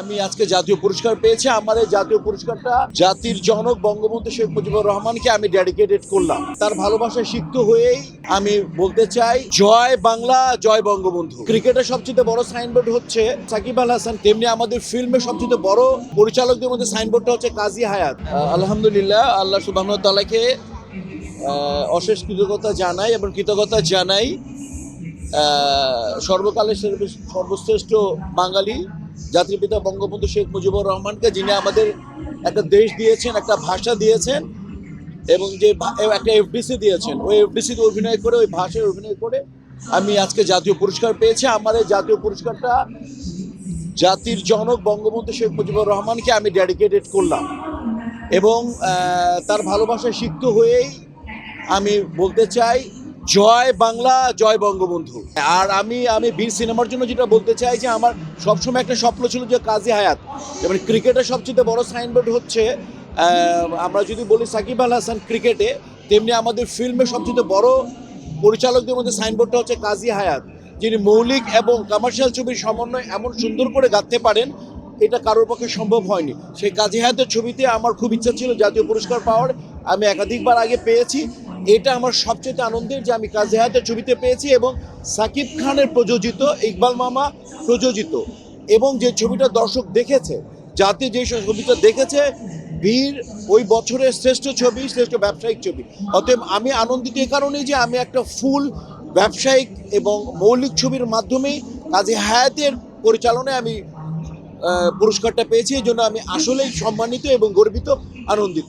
আমি আজকে জাতীয় পুরস্কার পেয়েছি। আমার এই জাতীয় পুরস্কারটা জাতির জনক বঙ্গবন্ধু শেখ মুজিবুর রহমানকে আমি ডেডিকেটেড করলাম। তার ভালোবাসা সিক্ত হয়েই আমি বলতে চাই, জয় বাংলা, জয় বঙ্গবন্ধু। ক্রিকেটের সবচেয়ে বড় সাইনবোর্ড হচ্ছে সাকিব আল হাসান। তেমনি আমাদের ফিল্মের সবচেয়ে বড় পরিচালকদের মধ্যে সাইনবোর্ডটা হচ্ছে কাজী হায়াত। আলহামদুলিল্লাহ, আল্লাহ সুবাহ তালাকে অশেষ কৃতজ্ঞতা জানাই এবং কৃতজ্ঞতা জানাই সর্বকালের সর্বশ্রেষ্ঠ বাঙালি। জাতির পিতা বঙ্গবন্ধু শেখ মুজিবুর রহমানকে, যিনি আমাদের একটা দেশ দিয়েছেন, একটা ভাষা দিয়েছেন, এবং যে একটা এফডিসি দিয়েছেন, ওই এফডিসিতে অভিনয় করে, ওই ভাষায় অভিনয় করে আমি আজকে জাতীয় পুরস্কার পেয়েছি। আমার এই জাতীয় পুরস্কারটা জাতির জনক বঙ্গবন্ধু শেখ মুজিবুর রহমানকে আমি ডেডিকেটেড করলাম। এবং তার ভালোবাসা সিক্ত হয়েই আমি বলতে চাই জয় বাংলা, জয় বঙ্গবন্ধু। আর আমি আমি বীর সিনেমার জন্য যেটা বলতে চাই যে আমার সবসময় একটা স্বপ্ন ছিল যে কাজী হায়াত। এবং ক্রিকেটের সবচেয়ে বড় সাইনবোর্ড হচ্ছে আমরা যদি বলি সাকিব আল হাসান ক্রিকেটে, তেমনি আমাদের ফিল্মের সবচেয়ে বড় পরিচালকদের মধ্যে সাইনবোর্ডটা হচ্ছে কাজী হায়াত, যিনি মৌলিক এবং কমার্শিয়াল ছবির সমন্বয় এমন সুন্দর করে গাঁথতে পারেন, এটা কারোর পক্ষে সম্ভব হয়নি। সেই কাজী হায়াতের ছবিতে আমার খুব ইচ্ছা ছিল জাতীয় পুরস্কার পাওয়ার, আমি একাধিকবার আগে পেয়েছি। এটা আমার সবচেয়ে আনন্দের যে আমি কাজী হায়াতের ছবিতে পেয়েছি এবং সাকিব খানের প্রযোজিত, ইকবাল মামা প্রযোজিত। এবং যে ছবিটা দর্শক দেখেছে, জাতি যে ছবিটা দেখেছে বীর ওই বছরের শ্রেষ্ঠ ছবি, শ্রেষ্ঠ ব্যবসায়িক ছবি। অতএব আমি আনন্দিত এই কারণেই যে আমি একটা ফুল ব্যবসায়িক এবং মৌলিক ছবির মাধ্যমেই কাজী হায়াতের পরিচালনায় আমি পুরস্কারটা পেয়েছি। এই জন্য আমি আসলেই সম্মানিত এবং গর্বিত, আনন্দিত।